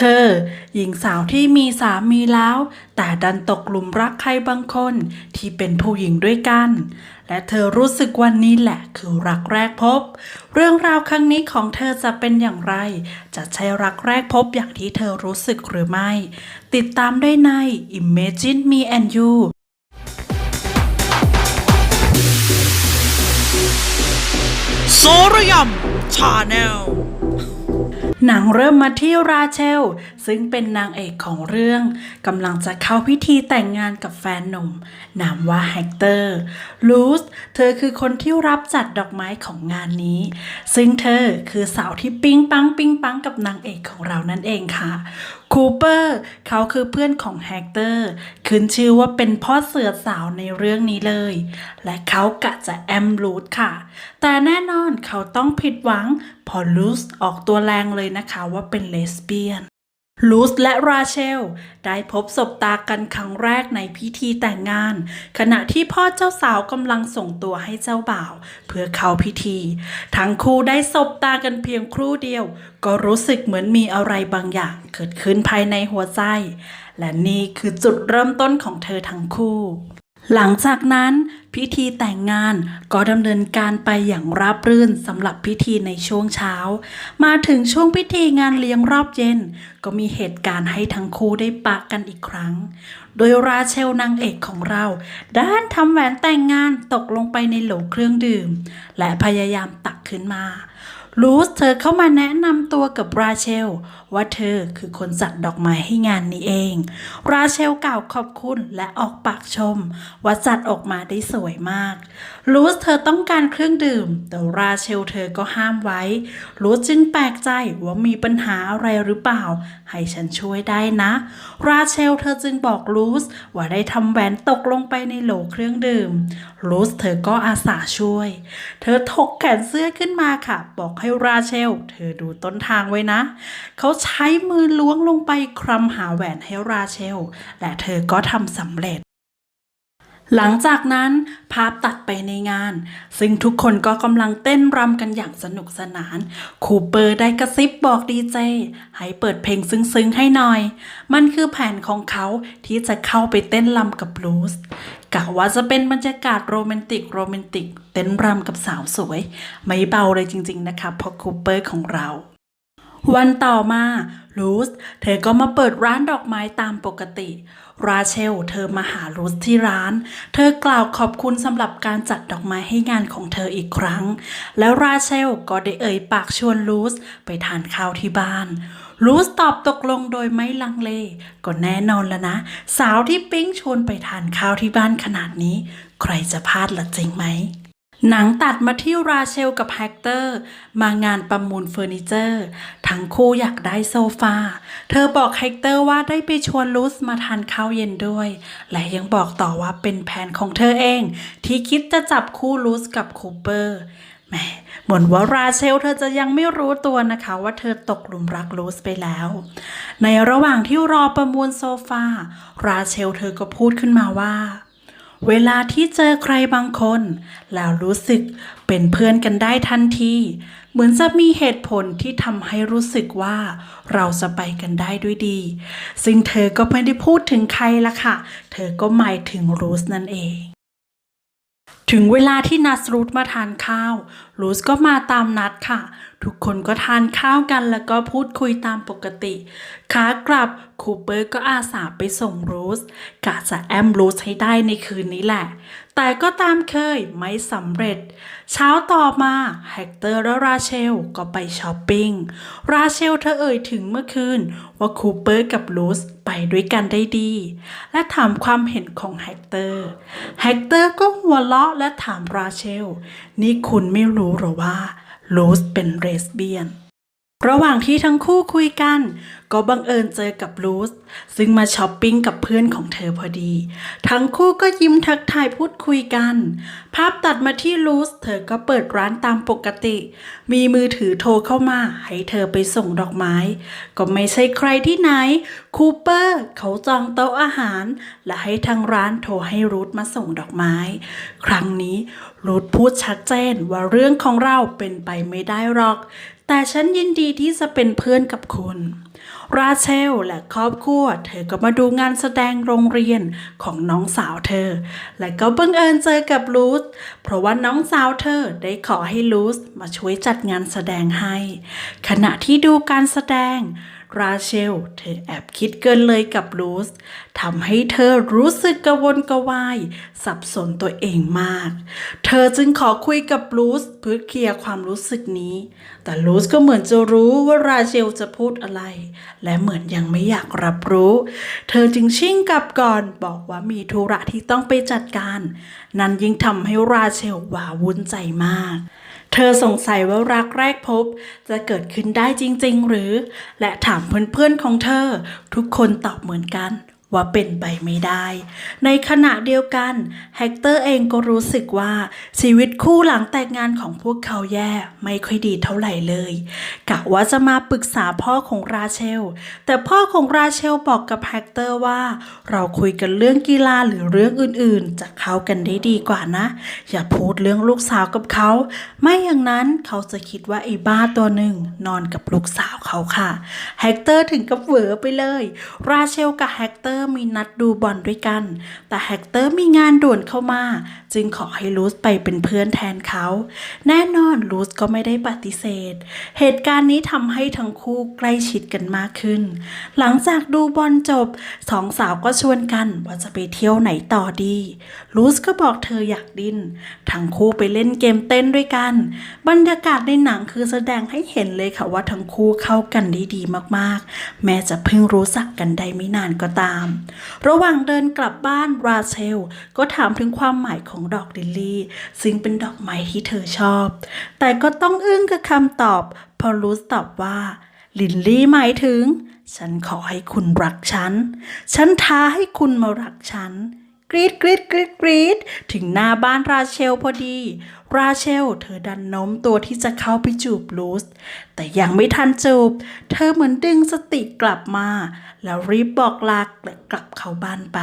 เธอ หญิงสาวที่มีสามีแล้ว แต่ดันตกหลุมรักใครบางคนที่เป็นผู้หญิงด้วยกัน และเธอรู้สึกวันนี้แหละคือรักแรกพบ เรื่องราวครั้งนี้ของเธอจะเป็นอย่างไร จะใช่รักแรกพบอย่างที่เธอรู้สึกหรือไม่ ติดตามได้ใน Imagine Me and You โซระยำชาแนล หนังเริ่มมาที่ราเชลซึ่งเป็นนางเอกของเรื่องกำลังจะเข้าพิธีแต่งงานกับแฟนหนุ่ม นามว่าแฮกเตอร์ลูสเธอคือคนที่รับจัดดอกไม้ของงานนี้ ซึ่งเธอคือสาวที่ปิ๊งปังปิ๊งปังกับนางเอกของเรานั่นเองค่ะคูเปอร์เขาคือเพื่อนของแฮกเตอร์ขึ้นชื่อว่าเป็นพ่อเสือสาวในเรื่องนี้เลย และเขากะจะแอมลูดค่ะ แต่แน่นอนเขาต้องผิดหวังพอลูสออกตัวแรงเลยนะคะว่าเป็นเลสเบี้ยน ลูสและราเชล ได้พบศบตากันครั้งแรกในพิธีแต่งงาน ขณะที่พ่อเจ้าสาวกำลังส่งตัวให้เจ้าบ่าว เพื่อเข้าพิธี ทั้งคู่ได้ศบตากันเพียงครู่เดียว ก็รู้สึกเหมือนมีอะไรบางอย่างเกิดขึ้นภายในหัวใจ และนี่คือจุดเริ่มต้นของเธอทั้งคู่ หลังจากนั้นพิธีแต่งงานก็ดำเนินการไปอย่างราบรื่นสำหรับพิธีในช่วงเช้า มาถึงช่วงพิธีงานเลี้ยงรอบเย็น ก็มีเหตุการณ์ให้ทั้งคู่ได้ปะกันอีกครั้ง โดยราเชลนางเอกของเรา ด้านทำแหวนแต่งงานตกลงไปในโหลเครื่องดื่ม และพยายามตักขึ้นมาลูสเธอเข้ามาแนะนำตัวกับราเชล ว่าเธอคือคนจัดดอกไม้ให้งานนี้เอง ราเชลกล่าวขอบคุณและออกปากชม ว่าจัดออกมาได้สวยมาก ลูสเธอต้องการเครื่องดื่ม แต่ราเชลเธอก็ห้ามไว้ ลูสจึงแปลกใจว่ามีปัญหาอะไรหรือเปล่า ให้ฉันช่วยได้นะ ราเชลเธอจึงบอกลูสว่าได้ทำแหวนตกลงไปในโหลเครื่องดื่ม ลูสเธอก็อาสาช่วย เธอถกแขนเสื้อขึ้นมาค่ะ บอกให้ราเชล เธอดูต้นทางไว้นะ เขาใช้มือล้วงลงไปคลำหาแหวนให้ราเชล และเธอก็ทำสำเร็จ หลังจากนั้นภาพตัดไปในงาน ซึ่งทุกคนก็กำลังเต้นรำกันอย่างสนุกสนาน คูเปอร์ได้กระซิบบอกดีเจ ให้เปิดเพลงซึ้งๆให้หน่อย มันคือแผนของเขาที่จะเข้าไปเต้นรำกับบลูส์กะว่าจะเป็นบรรยากาศโรแมนติกโรแมนติก เต้นรำกับสาวสวย ไม่เบาเลยจริง ๆ นะคะเพราะคูเปอร์ของเรา วันต่อมาลูสเธอก็มาเปิดร้านดอกไม้ตามปกติ ราเชล เธอมาหาลูสที่ร้าน เธอกล่าวขอบคุณสำหรับการจัดดอกไม้ให้งานของเธออีกครั้ง แล้วราเชลก็ได้เอ่ยปากชวนลูสไปทานข้าวที่บ้านลูสตอบตกลงโดยไม่ลังเล ก็แน่นอนแล้วนะ สาวที่ปิ๊งชวนไปทานข้าวที่บ้านขนาดนี้ ใครจะพลาดล่ะจริงไหม หนังตัดมาที่ราเชลกับแฮกเตอร์ มางานประมูลเฟอร์นิเจอร์ ทั้งคู่อยากได้โซฟา เธอบอกแฮกเตอร์ว่าได้ไปชวนลูสมาทานข้าวเย็นด้วย และยังบอกต่อว่าเป็นแผนของเธอเอง ที่คิดจะจับคู่ลูสกับคูเปอร์แหมเหมือนว่าราเชลเธอจะยังไม่รู้ตัวนะคะว่าเธอตกหลุมรักลูสไปแล้ว ในระหว่างที่รอประมูลโซฟาราเชลเธอก็พูดขึ้นมาว่า เวลาที่เจอใครบางคน แล้วรู้สึกเป็นเพื่อนกันได้ทันที เหมือนจะมีเหตุผลที่ทำให้รู้สึกว่าเราจะไปกันได้ด้วยดี ซึ่งเธอก็ไม่ได้พูดถึงใครละค่ะ เธอก็หมายถึงรูสนั่นเอง ถึงเวลาที่นัสรูทมาทานข้าว รูสก็มาตามนัดค่ะ ทุกคนก็ทานข้าวกันแล้วก็พูดคุยตามปกติขากลับคูเปอร์ก็อาสาไปส่งรูสกะจะแอมรูสให้ได้ในคืนนี้แหละ แต่ก็ตามเคยไม่สำเร็จ เช้าต่อมาแฮกเตอร์และราเชลก็ไปช้อปปิ้ง ราเชลเธอเอ่ยถึงเมื่อคืน ว่าคูเปอร์กับลูสไปด้วยกันได้ดี และถามความเห็นของแฮกเตอร์ แฮกเตอร์ก็หัวเราะและถามราเชล นี่คุณไม่รู้หรอว่าลูสเป็นเรสเบียน ระหว่างที่ทั้งคู่คุยกัน ก็บังเอิญเจอกับลูสซึ่งมาช้อปปิ้งกับเพื่อนของเธอพอดี ทั้งคู่ก็ยิ้มทักทายพูดคุยกัน ภาพตัดมาที่ลูสเธอก็เปิดร้านตามปกติ มีมือถือโทรเข้ามา ให้เธอไปส่งดอกไม้ ก็ไม่ใช่ใครที่ไหน คูเปอร์ เขาจองโต๊ะอาหาร และให้ทางร้านโทรให้รูทมาส่งดอกไม้ ครั้งนี้รูทพูดชัดเจนว่าเรื่องของเราเป็นไปไม่ได้หรอก แต่ฉันยินดีที่จะเป็นเพื่อนกับคุณ ราเชลและครอบครัวเธอก็มาดูงานแสดงโรงเรียนของน้องสาวเธอ และก็บังเอิญเจอกับลูส เพราะว่าน้องสาวเธอได้ขอให้ลูสมาช่วยจัดงานแสดงให้ ขณะที่ดูการแสดง ราเชล เธอแอบคิดเกินเลยกับลูสทำให้เธอรู้สึกกระวนกระวาย สับสนตัวเองมาก เธอจึงขอคุยกับลูสเพื่อเคลียร์ความรู้สึกนี้ แต่ลูสก็เหมือนจะรู้ว่าราเชลจะพูดอะไร และเหมือนยังไม่อยากรับรู้ เธอจึงชิ่งกลับก่อนบอกว่ามีธุระที่ต้องไปจัดการ นั้นยิ่งทำให้ราเชลหวาวุ่นใจมาก เธอสงสัยว่ารักแรกพบ จะเกิดขึ้นได้จริง ๆ หรือ และถามเพื่อนๆของเธอ ทุกคนตอบเหมือนกัน ว่าเป็นไปไม่ได้ ในขณะเดียวกันแฮกเตอร์เองก็รู้สึกว่าชีวิตคู่หลังแต่งงานของพวกเขาแย่ไม่ค่อยดีเท่าไหร่เลยกะว่าจะมาปรึกษาพ่อของราเชล แต่พ่อของราเชลบอกกับแฮกเตอร์ว่า เราคุยกันเรื่องกีฬาหรือเรื่องอื่นๆ จะเข้ากันได้ดีกว่านะ อย่าพูดเรื่องลูกสาวกับเขา ไม่อย่างนั้นเขาจะคิดว่าไอ้บ้าตัวหนึ่งนอนกับลูกสาวเขาค่ะแฮกเตอร์ถึงกับเหวอไปเลย ราเชลกับแฮกเตอร์มีนัดดูบอลด้วยกัน แต่แฮกเตอร์มีงานด่วนเข้ามา จึงขอให้ลูสไปเป็นเพื่อนแทนเขา แน่นอนลูสก็ไม่ได้ปฏิเสธ เหตุการณ์นี้ทำให้ทั้งคู่ใกล้ชิดกันมากขึ้น หลังจากดูบอลจบสองสาวก็ชวนกันว่าจะไปเที่ยวไหนต่อดีลูสก็บอกเธออยากดินทั้งคู่ไปเล่นเกมเต้นด้วยกัน บรรยากาศในหนังคือแสดงให้เห็นเลยค่ะว่าทั้งคู่เข้ากันได้ดีมากๆ แม้จะเพิ่งรู้จักกันได้ไม่นานก็ตามระหว่างเดินกลับบ้านราเชล ก็ถามถึงความหมายของดอกลิลลี่ ซึ่งเป็นดอกไม้ที่เธอชอบ แต่ก็ต้องอึ้งกับคำตอบพอรูสตอบว่า ลิลลี่หมายถึง ฉันขอให้คุณรักฉัน ฉันท้าให้คุณมารักฉัน กรีดกรีดกรีดกรีดถึงหน้าบ้านราเชลพอดี ราเชล เธอดันโน้มตัวที่จะเข้าไปจูบลูส แต่ยังไม่ทันจูบ เธอเหมือนดึงสติกลับมา แล้วรีบบอกลาและกลับเข้าบ้านไป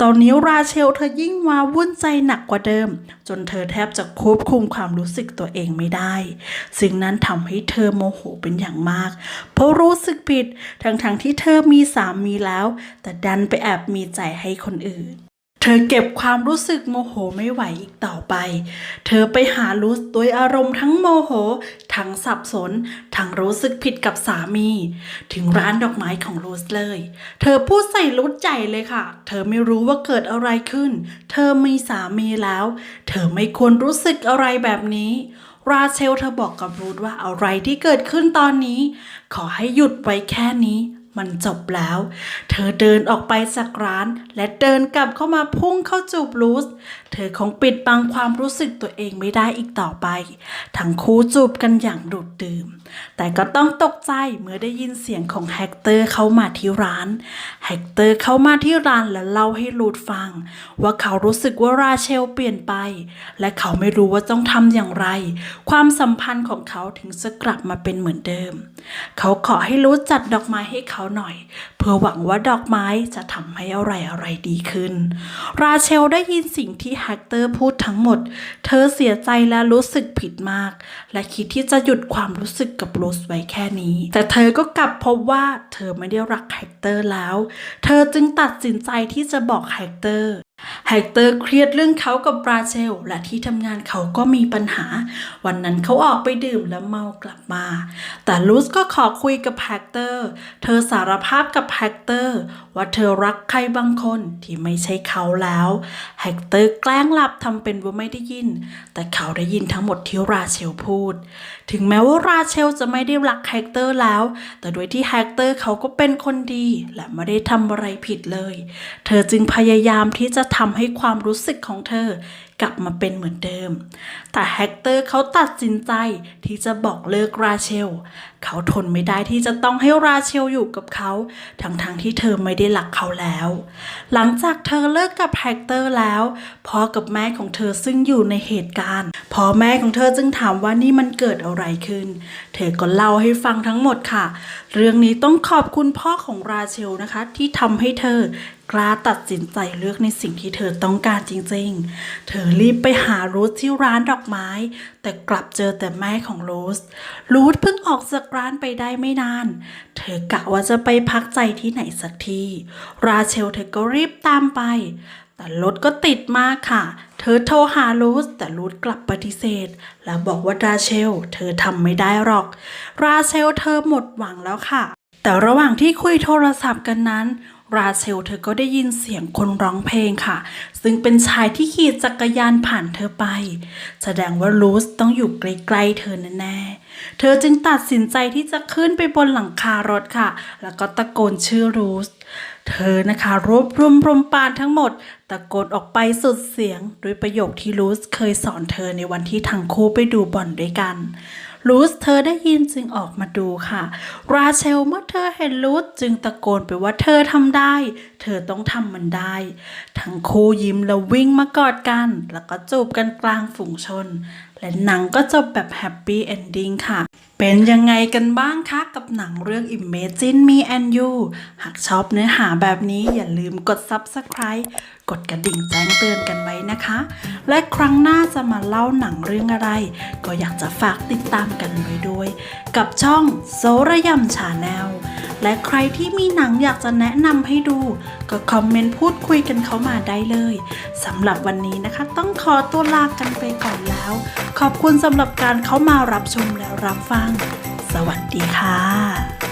ตอนนี้ราเชลเธอยิ่งวาวุ่นใจหนักกว่าเดิม จนเธอแทบจะควบคุมความรู้สึกตัวเองไม่ได้สิ่งนั้นทำให้เธอโมโหเป็นอย่างมาก เพราะรู้สึกผิดทั้งๆที่เธอมีสามีแล้ว แต่ดันไปแอบมีใจให้คนอื่น เธอเก็บความรู้สึกโมโหไม่ไหวอีกต่อไป เธอไปหาลูสด้วยอารมณ์ทั้งโมโห ทั้งสับสน ทั้งรู้สึกผิดกับสามี ถึงร้านดอกไม้ของลูสเลย เธอพูดใส่ลูสใจเลยค่ะ เธอไม่รู้ว่าเกิดอะไรขึ้น เธอมีสามีแล้ว เธอไม่ควรรู้สึกอะไรแบบนี้ราเชลเธอบอกกับรูทว่าอะไรที่เกิดขึ้นตอนนี้ ขอให้หยุดไว้แค่นี้ มันจบแล้ว เธอเดินออกไปจากร้าน และเดินกลับเข้ามาพุ่งเข้าจูบลูส เธอคงปิดบังความรู้สึกตัวเองไม่ได้อีกต่อไป ทั้งคู่จูบกันอย่างดูดดื่ม แต่ก็ต้องตกใจเมื่อได้ยินเสียงของแฮกเตอร์เข้ามาที่ร้าน แฮกเตอร์เข้ามาที่ร้านและเล่าให้ลูดฟัง ว่าเขารู้สึกว่าราเชลเปลี่ยนไป และเขาไม่รู้ว่าต้องทำอย่างไร ความสัมพันธ์ของเขาถึงจะกลับมาเป็นเหมือนเดิม เขาขอให้รู้จัดดอกไม้ให้เขาหน่อย เพื่อหวังว่าดอกไม้จะทำให้อะไรอะไรดีขึ้น ราเชลได้ยินสิ่งที่แฮกเตอร์พูดทั้งหมด เธอเสียใจและรู้สึกผิดมาก และคิดที่จะหยุดความรู้สึกกับโรสไว้แค่นี้ แต่เธอก็กลับพบว่าเธอไม่ได้รักแฮกเตอร์แล้ว เธอจึงตัดสินใจที่จะบอกแฮกเตอร์ แฮกเตอร์เครียดเรื่องเขากับบราเชลและที่ทำงานเขาก็มีปัญหา วันนั้นเขาออกไปดื่มแล้วเมากลับมา แต่ลูสก็ขอคุยกับแฮกเตอร์ เธอสารภาพกับแฮกเตอร์ ว่าเธอรักใครบางคนที่ไม่ใช่เขาแล้วแฮกเตอร์แกล้งหลับทำเป็นว่าไม่ได้ยิน แต่เขาได้ยินทั้งหมดที่ราเชลพูด ถึงแม้ว่าราเชลจะไม่ได้รักแฮกเตอร์แล้ว แต่โดยที่แฮกเตอร์เขาก็เป็นคนดี และไม่ได้ทำอะไรผิดเลย เธอจึงพยายามที่จะทำให้ความรู้สึกของเธอกลับมาเป็นเหมือนเดิม แต่แฮกเตอร์เขาตัดสินใจที่จะบอกเลิกราเชล เขาทนไม่ได้ที่จะต้องให้ราเชลอยู่กับเขา ทั้งๆทที่เธอไม่ได้รักเขาแล้ว หลังจากเธอเลิกกับแฮกเตอร์แล้วพ่อกับแม่ของเธอซึ่งอยู่ในเหตุการณ์พ่อแม่ของเธอจึงถามว่านี่มันเกิดอะไรขึ้น เธอก็เล่าให้ฟังทั้งหมดค่ะ เรื่องนี้ต้องขอบคุณพ่อของราเชลนะคะ ที่ทำให้เธอกล้าตัดสินใจเลือกในสิ่งที่เธอต้องการจริงๆ เธอรีบไปหารูทที่ร้านดอกไม้ แต่กลับเจอแต่แม่ของรูทรูทเพิ่งออกจากร้านไปได้ไม่นาน เธอกะว่าจะไปพักใจที่ไหนสักทีราเชลเธอก็รีบตามไป แต่รถก็ติดมากค่ะ เธอโทรหารูทแต่รูทกลับปฏิเสธ แล้วบอกว่าราเชล เธอทำไม่ได้หรอก ราเชลเธอหมดหวังแล้วค่ะแต่ระหว่างที่คุยโทรศัพท์กันนั้น ราเชลเธอก็ได้ยินเสียงคนร้องเพลงค่ะ ซึ่งเป็นชายที่ขี่จักรยานผ่านเธอไป แสดงว่ารูสต้องอยู่ใกล้ๆเธอแน่ๆเธอจึงตัดสินใจที่จะขึ้นไปบนหลังคารถค่ะ แล้วก็ตะโกนชื่อรูสเธอนะคะรวบรวมพรมปานทั้งหมด ตะโกนออกไปสุดเสียงด้วยประโยคที่รูสเคยสอนเธอในวันที่ทั้งคู่ไปดูบอลด้วยกัน ลูสเธอได้ยินจึงออกมาดูค่ะ ราเชลเมื่อเธอเห็นลูสจึงตะโกนไปว่าเธอทำได้ เธอต้องทำมันได้ ทั้งคู่ยิ้มแล้ววิ่งมากอดกัน แล้วก็จูบกันกลางฝูงชน และหนังก็จบแบบแฮปปี้เอนดิ้งค่ะ เป็นยังไงกันบ้างคะกับหนังเรื่อง Imagine Me and You หากชอบเนื้อหาแบบนี้อย่าลืมกด Subscribe กดกระดิ่งแจ้งเตือนกันไว้นะคะ และครั้งหน้าจะมาเล่าหนังเรื่องอะไร ก็อยากจะฝากติดตามกันไว้ด้วย กับช่องโซระยำชาแนลและใครที่มีหนังอยากจะแนะนำให้ดู ก็คอมเมนต์พูดคุยกันเข้ามาได้เลยสำหรับวันนี้นะคะ ต้องขอตัวลากันไปก่อนแล้ว ขอบคุณสำหรับการเข้ามารับชมและรับฟัง สวัสดีค่ะ